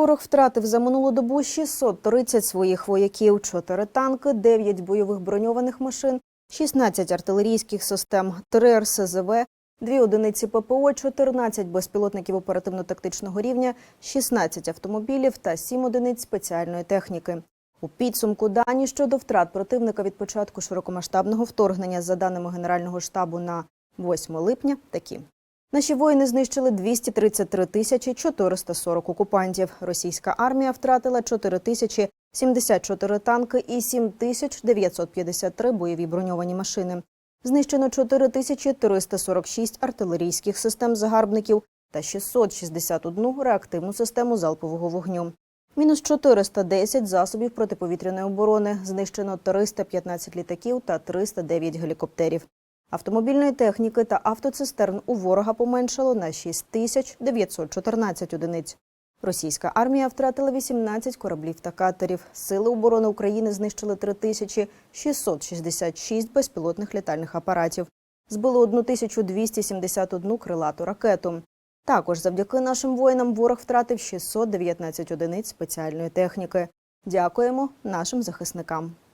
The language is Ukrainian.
ворог втратив за минулу добу 630 своїх вояків, 4 танки, 9 бойових броньованих машин, 16 артилерійських систем, 3 РСЗВ, 2 одиниці ППО, 14 безпілотників оперативно-тактичного рівня, 16 автомобілів та 7 одиниць спеціальної техніки. У підсумку дані щодо втрат противника від початку широкомасштабного вторгнення, за даними Генерального штабу на 8 липня, такі. Наші воїни знищили 233 тисячі 440 окупантів. Російська армія втратила 4 тисячі 74 танки і 7 тисяч 953 бойові броньовані машини. Знищено 4 тисячі 346 артилерійських систем загарбників та 661 реактивну систему залпового вогню. Мінус 410 засобів протиповітряної оборони. Знищено 315 літаків та 309 гелікоптерів. Автомобільної техніки та автоцистерн у ворога поменшало на 6914 одиниць. Російська армія втратила 18 кораблів та катерів. Сили оборони України знищили 3666 безпілотних літальних апаратів. Збили 1271 крилату ракету. Також завдяки нашим воїнам ворог втратив 619 одиниць спеціальної техніки. Дякуємо нашим захисникам.